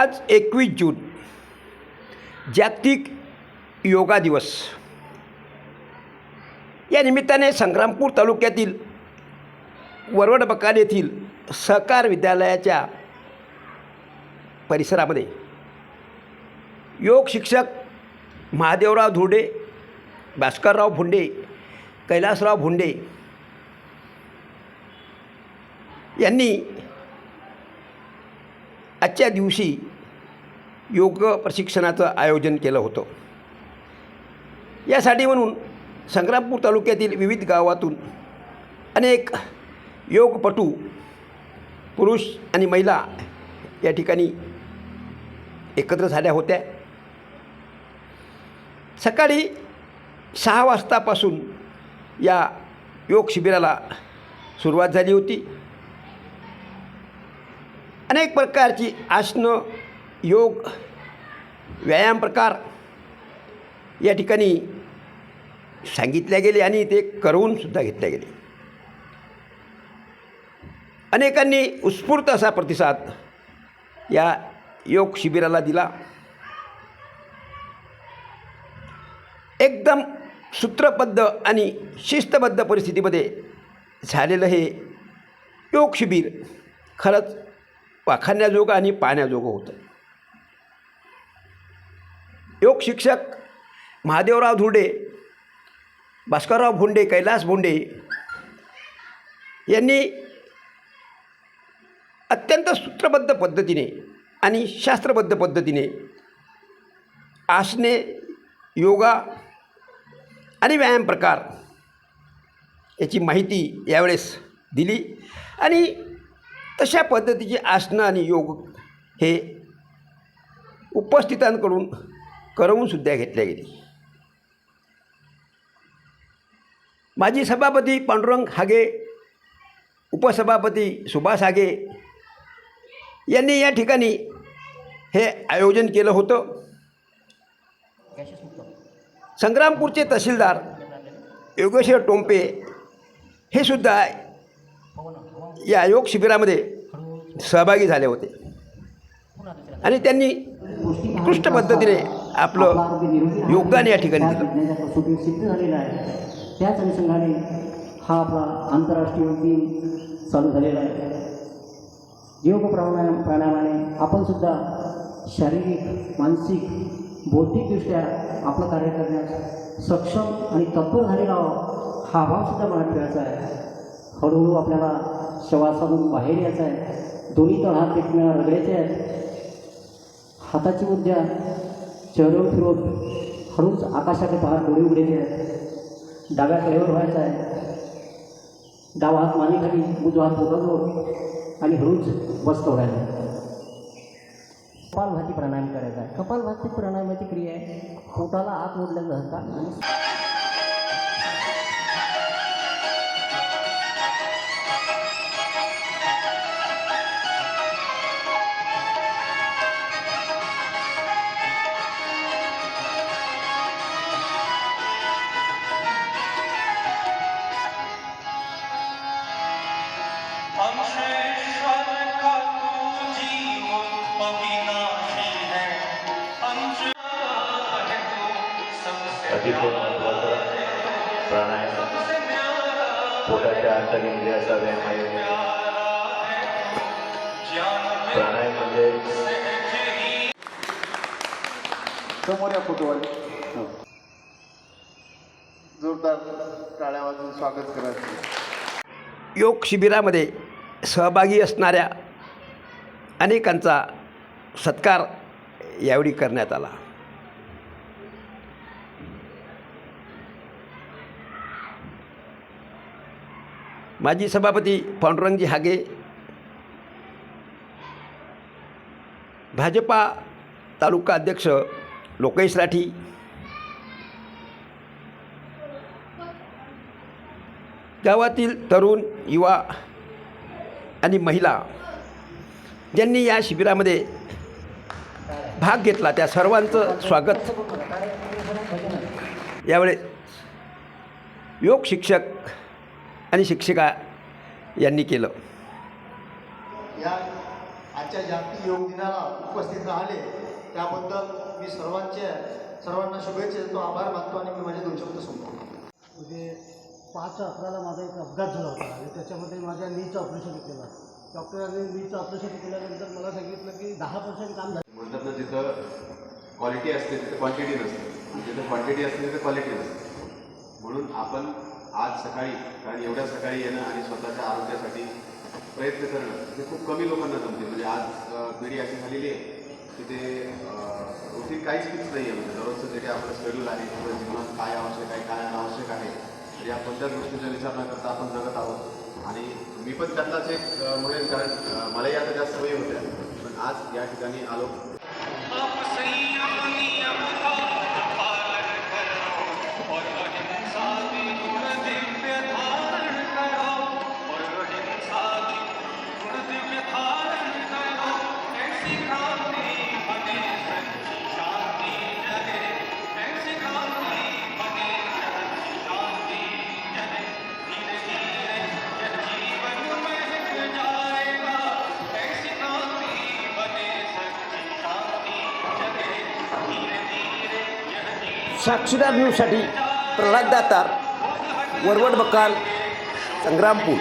आज एकवीस जून जागतिक योगा दिवस. या निमित्ताने संग्रामपूर तालुक्यातील वरवड बकाल येथील सहकार विद्यालयाच्या परिसरामध्ये योग शिक्षक महादेवराव धुर्डे भास्करराव भुंडे कैलासराव भुंडे यांनी आजच्या दिवशी योग प्रशिक्षणाचं आयोजन केलं होतं. यासाठी म्हणून संग्रामपूर तालुक्यातील विविध गावातून अनेक योगपटू पुरुष आणि महिला या ठिकाणी एकत्र झाल्या होत्या. सकाळी सहा वाजतापासून या योग शिबिराला सुरुवात झाली होती. अनेक प्रकारची आसनं योग व्यायाम प्रकार या ठिकाणी सांगितले गेले आणि ते करवूनसुद्धा घेतले गेले. अनेकांनी उत्स्फूर्त असा प्रतिसाद या योग शिबिराला दिला. एकदम सूत्रबद्ध आणि शिस्तबद्ध परिस्थितीमध्ये झालेलं हे योग शिबिर खरंच वाखाण्याजोगं आणि पाहण्याजोगं होतं. योग शिक्षक महादेवराव धुर्डे भास्करराव भोंडे कैलास भोंडे यांनी अत्यंत सूत्रबद्ध पद्धतीने आणि शास्त्रबद्ध पद्धतीने आसने योगा आणि व्यायाम प्रकार याची माहिती यावेळेस दिली आणि तशा पद्धतीची आसनं आणि योग हे उपस्थितांकडून करवूनसुद्धा घेतल्या गेली. माजी सभापती पांडुरंग हागे उपसभापती सुभाष हागे यांनी या ठिकाणी हे आयोजन केलं होतं. संग्रामपूरचे तहसीलदार योगेश्वर टोंपे हे सुद्धा या योग शिबिरामध्ये सहभागी झाले होते. आणि त्यांनी उत्कृष्ट पद्धतीने आपलं योगदान या ठिकाणी दिलं. सिद्ध झालेला आहे. त्याच अनुषंगाने हा आपला आंतरराष्ट्रीय योग दिन चालू झालेला आहे. योग प्राणायाम प्राणायामाने आपण सुद्धा शारीरिक मानसिक बौद्धिकदृष्ट्या आपलं कार्य करण्यास सक्षम आणि तत्पर झालेला आहोत हा अभावसुद्धा मनात ठेवायचा आहे. हळूहळू आपल्याला श्वासातून बाहेर यायचं आहे. दोन्ही तळ हात एकमेकांना रगडायचे आहेत. हाताची ऊर्जा चेहऱ्यावर फिरवत हळूच आकाशाकडे पाहत डोळे उघडायचे आहेत. डाव्या कडेवर व्हायचा आहे. डावा हात मानेखाली उजवा हात पोटाजवळ आणि हळूच बस व्हायला कपालभाती प्राणायाम करायचा आहे. कपालभाती प्राणायामाची क्रिया आहे. पोटाला आत ओढल्या जातात आणि अतिशय महत्त्वाचा प्राणायाम. पोटाच्या अंतरिंद्रियाचा व्यायाम आहे ज्ञान प्राणायाम म्हणजे समोर या फोटोवाले जोरदार टाळ्या वाजून स्वागत करायचं योग शिबिरामध्ये सहभागी असणाऱ्या अनेकांचा सत्कार यावेळी करण्यात आला. माजी सभापती पांडुरंगजी हागे भाजपा तालुका अध्यक्ष लोकेश राठी गावातील तरुण युवा आणि महिला ज्यांनी या शिबिरामध्ये भाग घेतला त्या सर्वांचं स्वागत. यावेळेस योग शिक्षक आणि शिक्षिका यांनी केलं. या आजच्या जागतिक योग दिनाला उपस्थित राहिले. त्याबद्दल मी सर्वांचे सर्वांना शुभेच्छा देतो. आभार मानतो आणि मी माझे दोन शब्द संपतो म्हणजे पाच अकराला माझा एक अपघात झाला होता आणि त्याच्यामध्ये माझ्या नीचं ऑपरेशन केलं. डॉक्टरांनी नीचं ऑपरेशन केल्यानंतर मला सांगितलं की दहा पर्सेंट काम झालं. म्हणतात ना जिथं क्वालिटी असते तिथं क्वांटिटी नसते. जिथं क्वांटिटी असते तिथं क्वालिटी नसते. म्हणून आपण आज सकाळी कारण एवढ्या सकाळी येणं आणि स्वतःच्या आरोग्यासाठी प्रयत्न करणं हे खूप कमी लोकांना जमते. म्हणजे आज पिढी अशी झालेली आहे की ते रुटीन काहीच फिक्स नाही आहे. म्हणजे दररोजचं जे काही आपलं शेड्यूल आहे किंवा जीवनात काय आवश्यक आहे काय अनावश्यक आहे तर या कोणत्याच गोष्टीचा विचार न करता आपण जगत आहोत? आणि मी पण त्यातलाच एक म्हणेन कारण मलाही आता जास्त सवयी होत्या. पण आज या ठिकाणी आलो. साक्षीदार न्यूजसाठी प्रल्हाद दातार वरवड बकाल संग्रामपूर.